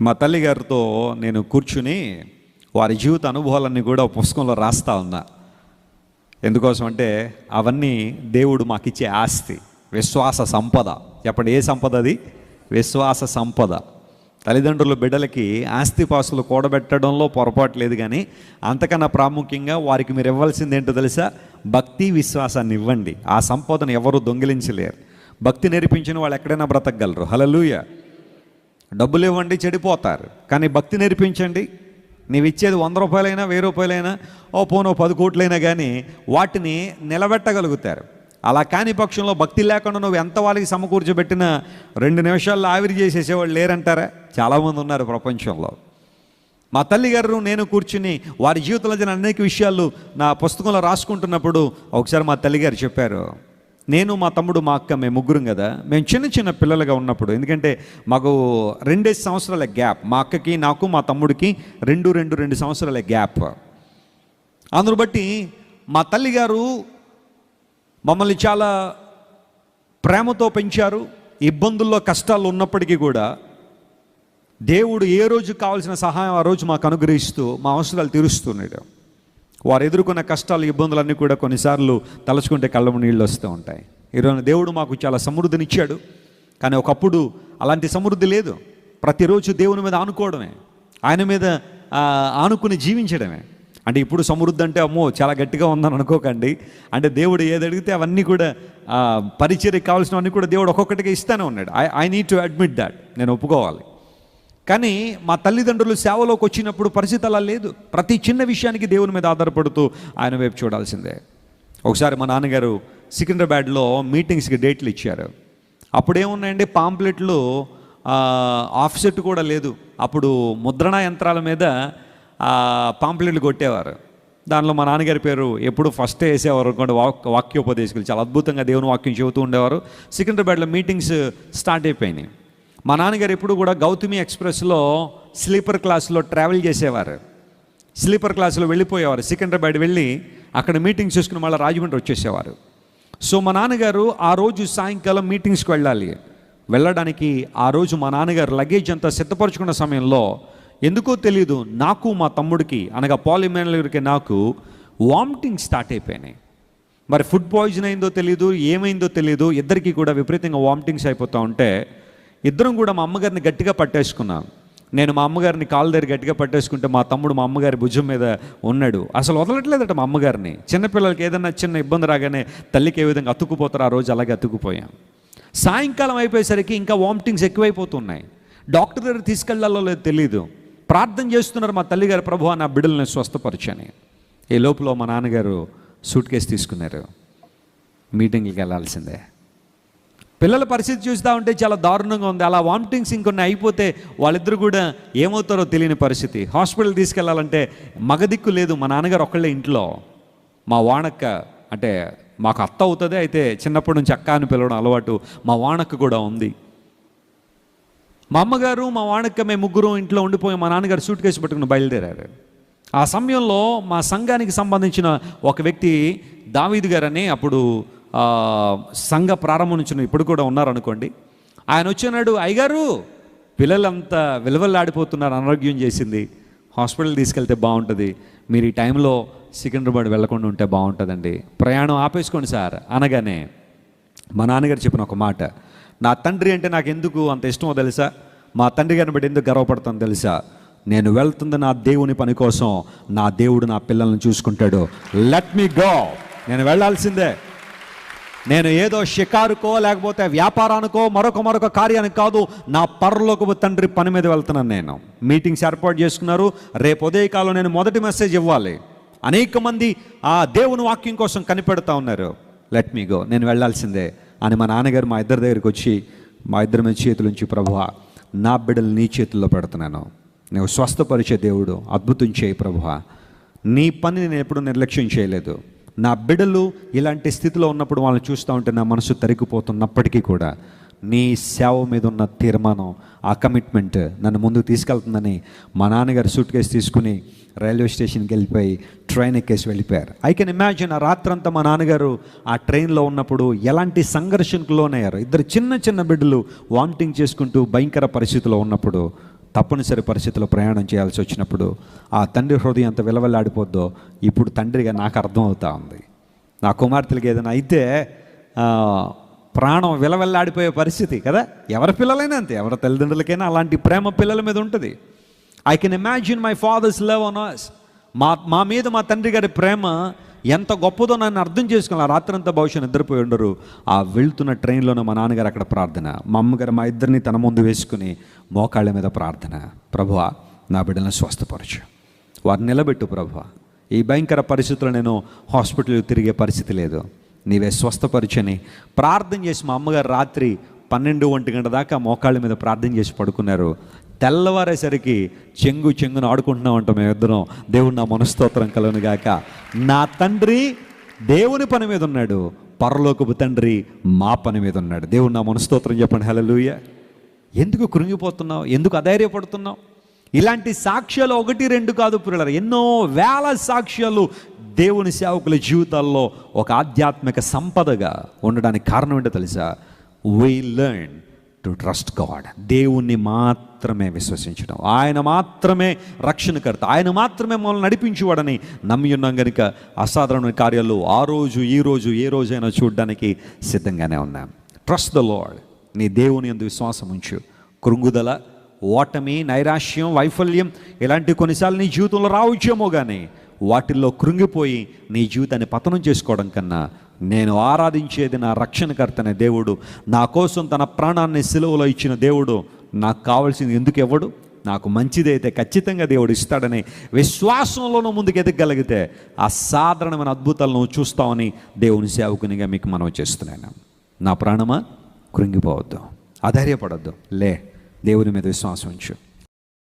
మా తల్లిగారితో నేను కూర్చుని వారి జీవిత అనుభవాలన్నీ కూడా పుస్తకంలో రాస్తా ఉన్నా. ఎందుకోసం అంటే అవన్నీ దేవుడు మాకిచ్చే ఆస్తి విశ్వాస సంపద. చెప్పండి ఏ సంపద అది? విశ్వాస సంపద. తల్లిదండ్రుల బిడ్డలకి ఆస్తిపాస్తులు కూడబెట్టడంలో పొరపాటు లేదు కానీ అంతకన్నా ప్రాముఖ్యంగా వారికి మీరు ఇవ్వాల్సింది ఏంటో తెలుసా? భక్తి విశ్వాసాన్ని ఇవ్వండి. ఆ సంపదను ఎవరు దొంగిలించలేరు. భక్తి నేర్పించిన వాళ్ళు ఎక్కడైనా బ్రతకగలరు. హలలుయ డబ్బులు ఇవ్వండి చెడిపోతారు. కానీ భక్తి నేర్పించండి. నీవు ఇచ్చేది వంద రూపాయలైనా వెయ్యి రూపాయలైనా ఓ పోనో పది కోట్లైనా కానీ వాటిని నిలబెట్టగలుగుతారు. అలా కాని పక్షంలో భక్తి లేకుండా నువ్వు ఎంత వాళ్ళకి సమకూర్చబెట్టినా రెండు నిమిషాల్లో ఆవిరి చేసేసేవాళ్ళు లేరంటారా? చాలామంది ఉన్నారు ప్రపంచంలో. మా తల్లిగారు నేను కూర్చుని వారి జీవితంలో జరిగిన అనేక విషయాలు నా పుస్తకంలో రాసుకుంటున్నప్పుడు ఒకసారి మా తల్లిగారు చెప్పారు నేను మా తమ్ముడు మా అక్క మేము ముగ్గురం కదా మేము చిన్న చిన్న పిల్లలుగా ఉన్నప్పుడు ఎందుకంటే మాకు రెండే సంవత్సరాల గ్యాప్. మా అక్కకి నాకు మా తమ్ముడికి రెండు రెండు రెండు సంవత్సరాల గ్యాప్. అందును బట్టి మా తల్లిగారు మమ్మల్ని చాలా ప్రేమతో పెంచారు ఇబ్బందుల్లో కష్టాలు ఉన్నప్పటికీ కూడా దేవుడు ఏ రోజు కావాల్సిన సహాయం ఆ రోజు మాకు అనుగ్రహిస్తూ మా అవసరాలు తీరుస్తున్నాడు వారు ఎదుర్కొన్న కష్టాలు ఇబ్బందులన్నీ కూడా కొన్నిసార్లు తలుచుకుంటే కళ్ళము నీళ్ళు వస్తూ ఉంటాయి. ఈరోజు దేవుడు మాకు చాలా సమృద్ధినిచ్చాడు. కానీ ఒకప్పుడు అలాంటి సమృద్ధి లేదు. ప్రతిరోజు దేవుని మీద ఆనుకోవడమే. ఆయన మీద ఆనుకుని జీవించడమే. అంటే ఇప్పుడు సమృద్ధి అంటే అమ్మో చాలా గట్టిగా ఉందని అనుకోకండి. అంటే దేవుడు ఏది అడిగితే అవన్నీ కూడా ఆ, కావాల్సినవన్నీ కూడా దేవుడు ఒక్కొక్కటిగా ఇస్తానే ఉన్నాడు. I I need to admit that నేను ఒప్పుకోవాలి. కానీ మా తల్లిదండ్రులు సేవలోకి వచ్చినప్పుడు పరిస్థితి అలా లేదు. ప్రతి చిన్న విషయానికి దేవుని మీద ఆధారపడుతూ ఆయన వైపు చూడాల్సిందే. ఒకసారి మా నాన్నగారు సికింద్రాబాద్లో మీటింగ్స్కి డేట్లు ఇచ్చారు. అప్పుడు ఏమున్నాయండి పాంప్లెట్లు ఆఫ్సెట్ కూడా లేదు. అప్పుడు ముద్రణ యంత్రాల మీద పాంప్లెట్లు కొట్టేవారు. దానిలో మా నాన్నగారి పేరు ఎప్పుడు ఫస్ట్ వేసేవారు అనుకోండి. వాక్ వాక్యోపదేశకులు చాలా అద్భుతంగా దేవుని వాక్యం చెబుతూ ఉండేవారు. సికింద్రాబాద్లో మీటింగ్స్ స్టార్ట్ అయిపోయినాయి. మా నాన్నగారు ఎప్పుడు కూడా గౌతమి ఎక్స్ప్రెస్లో స్లీపర్ క్లాస్లో ట్రావెల్ చేసేవారు. స్లీపర్ క్లాస్లో వెళ్ళిపోయేవారు. సికింద్రాబాద్ వెళ్ళి అక్కడ మీటింగ్స్ చూసుకుని మళ్ళీ రాజమండ్రి వచ్చేసేవారు. సో మా నాన్నగారు ఆ రోజు సాయంకాలం మీటింగ్స్కి వెళ్ళాలి. వెళ్ళడానికి ఆ రోజు మా నాన్నగారు లగేజ్ అంతా సిద్ధపరచుకున్న సమయంలో ఎందుకో తెలియదు నాకు మా తమ్ముడికి అనగా పాలిమేనలకి నాకు వామిటింగ్ స్టార్ట్ అయిపోయినాయి. మరి ఫుడ్ పాయిజన్ అయిందో తెలియదు ఏమైందో తెలియదు ఇద్దరికి కూడా విపరీతంగా వామిటింగ్స్ అయిపోతూ ఉంటే ఇద్దరం కూడా మా అమ్మగారిని గట్టిగా పట్టేసుకున్నాం. నేను మా అమ్మగారిని కాలు దగ్గర గట్టిగా పట్టేసుకుంటే మా తమ్ముడు మా అమ్మగారి భుజం మీద ఉన్నాడు. అసలు వదలట్లేదట మా అమ్మగారిని. చిన్నపిల్లలకి ఏదైనా చిన్న ఇబ్బంది రాగానే తల్లికి ఏ విధంగా అతుక్కుపోతారో ఆ రోజు అలాగే అతుక్కుపోయాం. సాయంకాలం అయిపోయేసరికి ఇంకా వామిటింగ్స్ ఎక్కువైపోతున్నాయి. డాక్టర్ దగ్గర తీసుకెళ్ళాలో లేదో తెలియదు ప్రార్థన చేస్తున్నారు మా తల్లిగారు ప్రభు నా బిడ్డల్ని స్వస్థపరచని. ఈ లోపల మా నాన్నగారు సూట్ కేసు తీసుకున్నారు. మీటింగ్కి వెళ్ళాల్సిందే పిల్లల పరిస్థితి చూస్తూ ఉంటే చాలా దారుణంగా ఉంది. అలా వామిటింగ్స్ ఇంకొన్ని అయిపోతే వాళ్ళిద్దరు కూడా ఏమవుతారో తెలియని పరిస్థితి. హాస్పిటల్ తీసుకెళ్ళాలంటే మగదిక్కు లేదు. మా నాన్నగారు ఒక్కళ్ళే ఇంట్లో. మా వాణక్క అంటే మాకు అత్త అవుతుంది అయితే చిన్నప్పటి నుంచి అక్క అని పిలవడం అలవాటు మా వాణక్క కూడా ఉంది. మా అమ్మగారు మా వాణక్క మేము ముగ్గురు ఇంట్లో ఉండిపోయి మా నాన్నగారు సూట్ కేసు పట్టుకుని బయలుదేరారు. ఆ సమయంలో మా సంఘానికి సంబంధించిన ఒక వ్యక్తి దావీద్ గారని అప్పుడు సంఘ ప్రారంభం నుంచి ఇప్పుడు కూడా ఉన్నారనుకోండి. ఆయన వచ్చినాడు అయ్యగారు పిల్లలంతా విలువల్లాడిపోతున్నారు అనారోగ్యం చేసింది. హాస్పిటల్ తీసుకెళ్తే బాగుంటుంది. మీరు ఈ టైంలో సికింద్రాబాద్ వెళ్ళకుండా ఉంటే బాగుంటుందండి. ప్రయాణం ఆపేసుకోండి సార్ అనగానే మా నాన్నగారు చెప్పిన ఒక మాట. నా తండ్రి అంటే నాకు ఎందుకు అంత ఇష్టమో తెలుసా? మా తండ్రి గారిని బట్టి ఎందుకు గర్వపడతాను తెలుసా? నేను వెళ్తుంది నా దేవుని పని కోసం. నా దేవుడు నా పిల్లల్ని చూసుకుంటాడు. లెట్ మీ గో నేను వెళ్ళాల్సిందే. నేను ఏదో షికారుకో లేకపోతే వ్యాపారానికో మరొక మరొక కార్యానికి కాదు నా పరలోకపు తండ్రి పని మీద వెళ్తున్నాను నేను. మీటింగ్స్ ఏర్పాటు చేసుకున్నారు. రేపు ఉదయకాలం నేను మొదటి మెసేజ్ ఇవ్వాలి. అనేక మంది ఆ దేవుని వాక్యం కోసం కనిపెడతా ఉన్నారు. లెట్ మీ గో నేను వెళ్ళాల్సిందే అని మా నాన్నగారు మా ఇద్దరి దగ్గరికి వచ్చి మా ఇద్దరి మీద చేతులుంచి ప్రభు నా బిడ్డలు నీ చేతుల్లో పెడుతున్నాను. నువ్వు స్వస్థపరిచే దేవుడు అద్భుతం చేయి ప్రభు నీ పని నేను ఎప్పుడు నిర్లక్ష్యం చేయలేదు. నా బిడ్డలు ఇలాంటి స్థితిలో ఉన్నప్పుడు వాళ్ళని చూస్తూ ఉంటే నా మనసు తరిగిపోతున్నప్పటికీ కూడా నీ సేవ మీద ఉన్న తీర్మానం ఆ కమిట్మెంట్ నన్ను ముందుకు తీసుకెళ్తుందని మా నాన్నగారు సూట్ కేసు తీసుకుని రైల్వే స్టేషన్కి వెళ్ళిపోయి ట్రైన్ ఎక్కేసి వెళ్ళిపోయారు. ఐ కెన్ ఇమాజిన్ ఆ రాత్రంతా మా నాన్నగారు ఆ ట్రైన్లో ఉన్నప్పుడు ఎలాంటి సంఘర్షణకు లోనయ్యారు? ఇద్దరు చిన్న చిన్న బిడ్డలు వామిటింగ్ చేసుకుంటూ భయంకర పరిస్థితిలో ఉన్నప్పుడు తప్పనిసరి పరిస్థితుల్లో ప్రయాణం చేయాల్సి వచ్చినప్పుడు ఆ తండ్రి హృదయం ఎంత విలవల్లాడిపోద్దో ఇప్పుడు తండ్రిగా నాకు అర్థమవుతా ఉంది. నా కుమార్తెలకి ఏదైనా అయితే ప్రాణం విలవెల్లాడిపోయే పరిస్థితి కదా? ఎవరి పిల్లలైనా అంతే ఎవరి తల్లిదండ్రులకైనా అలాంటి ప్రేమ పిల్లల మీద ఉంటుంది. I can imagine my father's love on us మా మా మీద మా తండ్రి గారి ప్రేమ ఎంత గొప్పదో నన్ను అర్థం చేసుకోవాలి ఆ రాత్రంతా భవిష్యత్ నిద్రపోయి ఉండరు. ఆ వెళ్తున్న ట్రైన్లోనే మా నాన్నగారు అక్కడ ప్రార్థన. మా అమ్మగారు మా ఇద్దరిని తన ముందు వేసుకుని మోకాళ్ళ మీద ప్రార్థన. ప్రభువా నా బిడ్డలను స్వస్థపరచు. వారిని నిలబెట్టు ప్రభు ఈ భయంకర పరిస్థితుల్లో నేను హాస్పిటల్ తిరిగే పరిస్థితి లేదు. నీవే స్వస్థపరిచని. ప్రార్థన చేసి మా అమ్మగారు రాత్రి పన్నెండు ఒంటి గంట దాకా మోకాళ్ళ మీద ప్రార్థన చేసి పడుకున్నారు. తెల్లవారేసరికి చెంగు చెంగును ఆడుకుంటున్నాం అంటాం మేమిద్దరం. దేవుడు నా మనస్తోత్రం కలను గాక. నా తండ్రి దేవుని పని మీద ఉన్నాడు. పరలోకపు తండ్రి మా పని మీద ఉన్నాడు. దేవుడు నా మనస్తోత్రం చెప్పండి. హలలుయ ఎందుకు కృంగిపోతున్నావు? ఎందుకు అధైర్యపడుతున్నావు? ఇలాంటి సాక్ష్యాలు ఒకటి రెండు కాదు పిల్లలు ఎన్నో వేల సాక్ష్యాలు దేవుని సేవకుల జీవితాల్లో ఒక ఆధ్యాత్మిక సంపదగా ఉండడానికి కారణం ఏంటో తెలుసా? We learn to trust God దేవుణ్ణి మాత్రమే విశ్వసించడం. ఆయన మాత్రమే రక్షణకర్త. ఆయన మాత్రమే మనల్ని నడిపించేవాడని నమ్మి ఉన్నాం కనుక అసాధారణ కార్యాలు ఆ రోజు ఈ రోజు ఏ రోజైనా చూడడానికి సిద్ధంగానే ఉన్నాం. ట్రస్ట్ ద లాడ్ నీ దేవుని ఎందు విశ్వాసం ఉంచు. కృంగుదల ఓటమి నైరాశ్యం వైఫల్యం ఇలాంటి కొన్నిసార్లు నీ జీవితంలో రావచ్చేమో కానీ వాటిల్లో కృంగిపోయి నీ జీవితాన్ని పతనం చేసుకోవడం కన్నా నేను ఆరాధించేది నా రక్షణకర్తనే దేవుడు. నా కోసం తన ప్రాణాన్ని సెలవులో ఇచ్చిన దేవుడు నాకు కావాల్సింది ఎందుకు ఇవ్వడు నాకు మంచిదైతే ఖచ్చితంగా దేవుడు ఇస్తాడని విశ్వాసంలోనూ ముందుకు ఎదగలిగితే అసాధారణమైన అద్భుతాలను నువ్వు చూస్తావని దేవుని సేవకునిగా మీకు మనం చేస్తున్నాను. నా ప్రాణమా? కృంగిపోవద్దు. అధైర్యపడద్దు. లే దేవుని మీద విశ్వాసం ఉంచు.